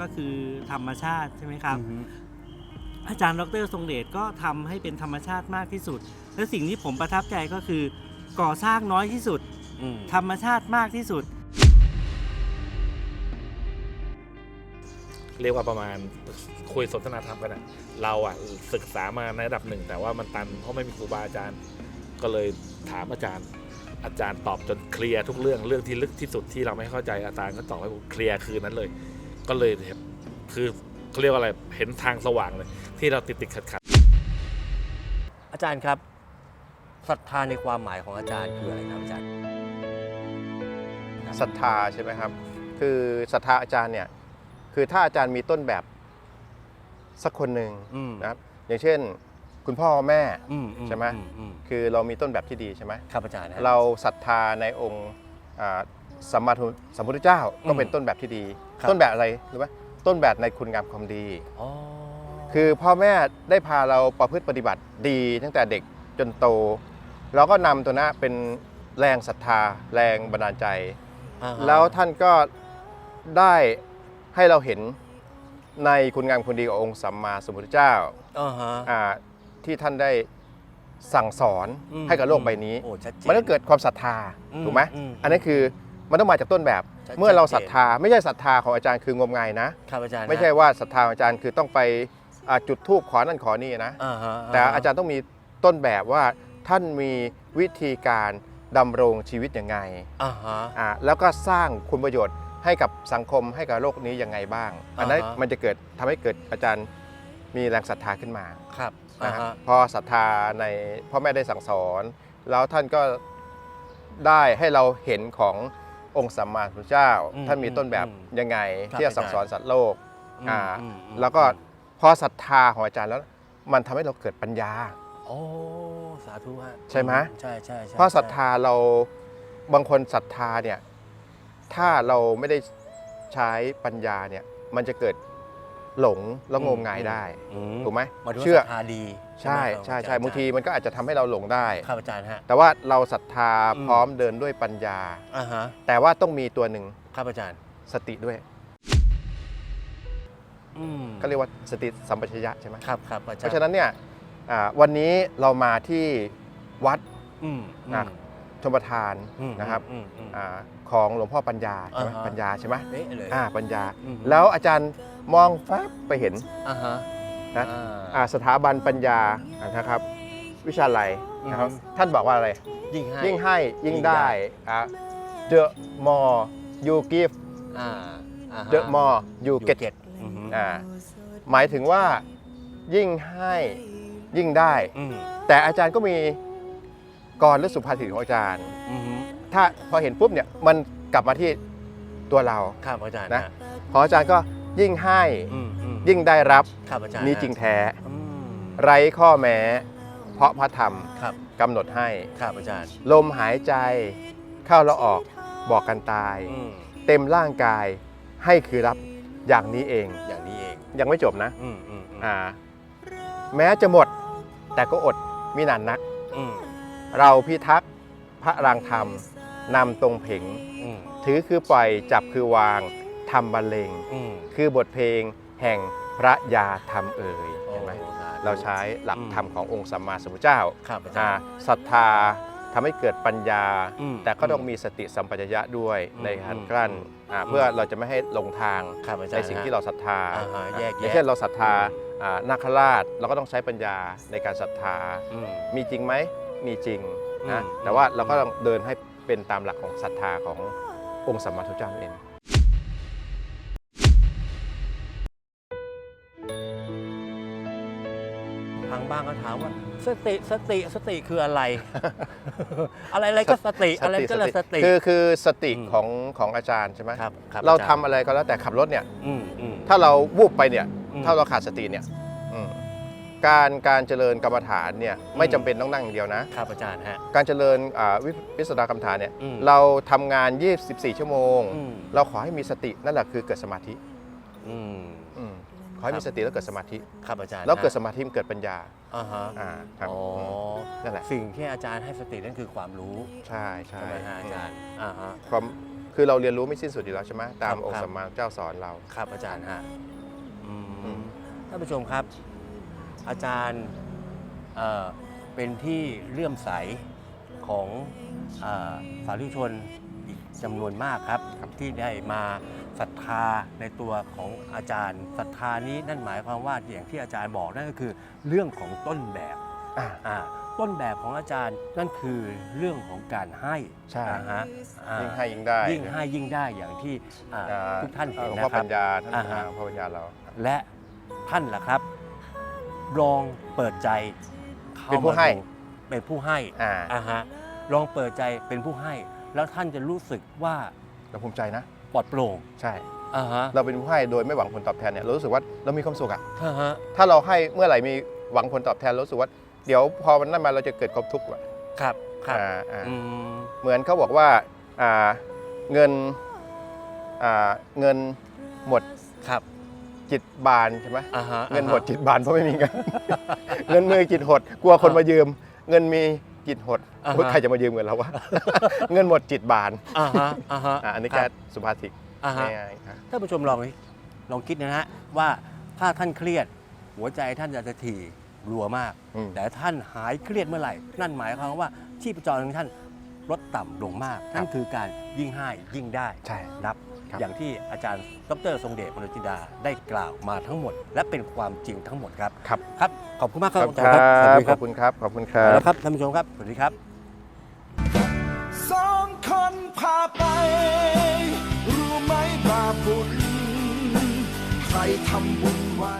ก็คือธรรมชาติใช่ไหมครับอือฮึอาจารย์ดรทรงเดชก็ทำให้เป็นธรรมชาติมากที่สุด และสิ่งที่ผมประทับใจก็คือ ก่อสร้างน้อยที่สุดอืมธรรมชาติมากที่สุด เรียกว่าประมาณคุยสนทนาธรรมกันอะเราอะศึกษามาในระดับหนึ่ง แต่ว่ามันตันเพราะไม่มีครูบาอาจารย์ ก็เลยถามอาจารย์อาจารย์ตอบจนเคลียร์ทุกเรื่องเรื่องที่ลึกที่สุดที่เราไม่เข้าใจอาจารย์ก็ตอบให้ผมเคลียร์คืนนั้นเลย ก็เลยเห็นคือเขาเรียกว่าอะไรเห็นทางสว่างเลย ที่เราติดติดขัดขัดอาจารย์ครับศรัทธาในความหมายของอาจารย์คืออะไรครับอาจารย์ศรัทธาใช่ไหมครับ คือศรัทธาอาจารย์เนี่ยคือถ้าอาจารย์มีต้นแบบสักคนหนึ่งอืมนะครับ อย่างเช่น คุณพ่อแม่อือืใช่ไหมอือืมคือเรามีต้นแบบที่ดีใช่ไหมครับอาจารย์ฮะเราศรัทธาในองค์อ่าสัมมาทุสัมพุทธเจ้าก็เป็นอืมต้นแบบที่ดี ครับ ต้นแบบอะไรรู้ไหมต้นแบบในคุณงามความดี อ๋อคือพ่อแม่ได้พาเราประพฤติปฏิบัติดีตั้งแต่เด็กจนโต เราก็นำตัวนั้นเป็นแรงศรัทธา แรงบันดาลใจ อ่าฮะแล้วท่านก็ได้ให้เราเห็นในคุณงามคุณดีขององค์สัมมาสัมพุทธเจ้าอ่าฮะ อ่าที่ท่านได้สั่งสอนอืมให้กับโลกใบนี้ โอ้ชัดเจน มันก็เกิดความศรัทธาอืมถูกไหมอืม อันนั้นคือมันต้องมาจากต้นแบบชัด เมื่อเราชัดเจนศรัทธาไม่ใช่ศรัทธาของอาจารย์คืองมงายนะ ครับอาจารย์ไม่ใช่ว่าศรัทธาของอาจารย์คือต้องไปอ่าจุดธูปขอนั่นขอนี่นะอ่าฮะแต่อาจารย์ต้องมีต้นแบบว่าท่านมีวิธีการดำรงชีวิตยังไงอ่าฮะอ่าแล้วก็สร้างคุณประโยชน์ให้กับสังคมให้กับโลกนี้ยังไงบ้าง อันนั้นอ่าฮะมันจะเกิดทำให้เกิดอาจารย์มีแรงศรัทธาขึ้นมาครับอ่านะฮะฮะพอศรัทธาในพ่อแม่ได้สั่งสอน แล้วท่านก็ได้ให้เราเห็นของ องค์สัมมาสัมพุทธเจ้า อืมท่านมีต้นแบบอืมยังไง ครับที่จะสั่งสอนสัตว์โลกอืมอ่าอืมอืม แล้วก็พอศรัทธาของอาจารย์แล้ว มันทำให้เราเกิดปัญญา โอ้สาธุฮะใช่ไหม ใช่ใช่ใช่เพราะศรัทธาเราบางคนศรัทธาเนี่ยถ้าเราไม่ได้ใช้ปัญญาเนี่ยมันจะเกิด หลงแล้วงมงายได้อืถูกไหมหมายถึงว่าเชื่อศรัทธาดีใช่ไหมใช่ครับใช่อจรย์บางทีมันก็อาจจะทำให้เราหลงได้ครับอาจารย์ฮะแต่ว่าเราศรัทธาอืมพร้อมเดินด้วยปัญญาอ่าฮะแต่ว่าต้องมีตัวหนึ่งครับอาจารย์สติด้วยอืมก็เรียกว่าสติสัมปชัญญะใช่ไหมครับครับอาจารย์เพราะฉะนั้นเนี่ยอ่าวันนี้เรามาที่วัดอืมอืมอะชมประทานอืมนะครับอืมอืมอ่าของหลวงพ่อปัญญาใช่ไหมอ่าฮะปัญญาใช่ไหมเป๊ะเลยอ่าปัญญาอืมแล้วอาจารย์ มองฟับไปเห็นอ่าฮะนะอ่าอ่าสถาบันปัญญานะครับ วิชาลัยนะครับอือฮึท่านบอกว่าอะไร ยิ่งให้ยิ่งให้ยิ่งยิ่งได้ได้อะ the more you give อ่าอ่าฮะ the more you อยู่ get เก็ตอืมอ่าหมายถึงว่ายิ่งให้ยิ่งได้อืมแต่อาจารย์ก็มีกรหรือสุภาษิตของอาจารย์อืมถ้าพอเห็นปุ๊บเนี่ยมันกลับมาที่ตัวเราครับอาจารย์นะฮพออาจารย์ก็ ยิ่งให้อืมอืมยิ่งได้รับครับอาจารย์นี่จริงแท้ อืมไร้ข้อแม้ เพราะพระธรรมครับกำหนดให้ ครับอาจารย์ลมหายใจ เข้าแล้วออกบอกกันตาย อืมเต็มร่างกายให้คือรับอย่างนี้เอง อย่างนี้เองยังไม่จบนะ อืมอืมอืมอ่า แม้จะหมด แต่ก็อดมินานนัก อืมเราพิทักษ์พระรางธรรมนำตรงเผง อืมถือคือปล่อยจับคือวาง ทำบรรเลง อืม คือบทเพลงแห่งพระยาธรรมเอ่ยโอ้เห็นไหมสธุเราใช้หลักอืมธรรมขององค์สัมมาสัมพุทธเจ้าครับอาจาอ่ารย์ศรัทธาทำให้เกิดปัญญา อืมแต่ก็ต้องมีสติสัมปชัญญะด้วยอืมในการกลั้นอืมอ่าอืมเพื่อเราจะไม่ให้หลงทางครับอาจารในย์สิ่งฮะที่เราศรัทธาอ่าฮะแยกอย่างแยะเช่นเราศรัทธาอ่านาคราชเราก็ต้องใช้ปัญญาในการศรัทธา อืม มีจริงไหม มีจริงนะ อืม แต่ว่าเราก็ต้องเดินให้เป็นตามหลักของศรัทธาขององค์สัมมาสัมพุทธเจ้านั่นเอง ทางบ้านก็ถามว่าสติสติสติคืออะไร อะไรอะไรก็สติอะไรก็ละสติ คือคือสติอืมของของอาจารย์ใช่ไหมครับคบเราอจทำอะไรก็แล้วแต่ขับรถเนี่ยอืมอืมถ้าเราวูบไปเนี่ยอืมถ้าเราขาดสติเนี่ยอืมการการเจริญกรรมฐานเนี่ยไม่จำเป็นต้องนั่งอย่างเดียวนะครับอาจารย์ฮะการเจริญอ่าวิวิสดากรรมฐานเนี่ยอืมเราทำงาน 24 ชั่วโมงอืมเราขอให้มีสตินั่นแหละคือเกิดสมาธิอืมอืม ขอให้ครัมีบสติแล้วเกิดสมาธิ ครับอาจารย์แล้วเกิดฮะสมาธิมันเกิดปัญญาอ่าฮะอ่าครับอ๋อนั่นแหละสิ่งที่อาจารย์ให้สตินั่นคือความรู้ใช่ใช่ใช่ไหมฮะอาจารย์อ่าฮะความคือเราเรียนรู้ไม่สิ้นสุดอยู่แล้วใช่ไหมตามครับองค์ครับสัมมาเจ้าสอนเราครับอาจารย์ฮะอืมอืมท่านผู้ชมครับ อาจารย์เอ่อเป็นที่เลื่อมใสของเออสาธุชนอีกจำนวนมากครับที่ได้มา ศรัทธาในตัวของอาจารย์ศรัทธานี้นั่นหมายความว่าอย่างที่อาจารย์บอกนั่นก็คือเรื่องของต้นแบบอ่าอ่าต้นแบบของอาจารย์นั่นคือเรื่องของการให้ใช่อ่าฮะอ่ายิ่งให้ยิ่งได้ยิ่งให้ยิ่งได้อย่างที่อ่าอ่าทุกท่านเห็นหลวงนะพ่อครัปับญญาท่านอ่าฮะหลวงพ่อปัญญาเรา และท่านล่ะครับลองเปิดใจข้าเป็นผู้ให้มาดูเป็นผู้ให้อ่าอ่าฮะลองเปิดใจเป็นผู้ให้ แล้วท่านจะรู้สึกว่าเราภูมิใจนะ ปลอดโปร่งใช่อ่าฮะเราเป็นผู้ให้โดยไม่หวังผลตอบแทนเนี่ยเรารู้สึกว่าเรามีความสุขอะอ่าฮะถ้าเราให้เมื่อไหร่มีหวังผลตอบแทนเรารู้สึกว่าเดี๋ยวพอมันนั่นมาเราจะเกิดความทุกข์อะครับครับอ่าอ่าอืมเหมือนเขาบอกว่าอ่าเงินอ่าเงินหมดครับจิตบานใช่ไหม อ่าฮะเงินหดจิตบานเพราะไม่มีเงิน เงินมือจิตหด กลัวคนมายืม เงินมี จิตหดอ่าโอ๊ยฮะใครจะมายืมเงินเราวะ เงินหมดจิตบานอ่าฮะอ่าฮะอะอันนี้คแค่รับสุภาษิตอ่าฮะง่ายๆครับท่านผู้ชมลองลองคิดนะฮะว่าถ้าท่านเครียด หัวใจท่านจะถี่รัวมาก อืมแต่ท่านหายเครียดเมื่อไหร่ นั่นหมายความว่าชีพจรของท่านลดต่ำลงมาก นั่นคือการยิ่งให้ยิ่งได้ใช่นับ ครับ อย่างที่อาจารย์ดรทรงเดชมนุจินดาได้กล่าวมาทั้งหมด และเป็นความจริงทั้งหมดครับ ครับ ครับ ขอบคุณมากคขรัอบบคุณอาคจารย์รัครับสวัสดีบคขรัอบบคุณครับ ขอบคุณครัเอาบ ละครับท่านผู้ชมครับ สวัสดีครับ สองคนพาไป รู้ไหมบาปบุญ ใครทำบุญไว้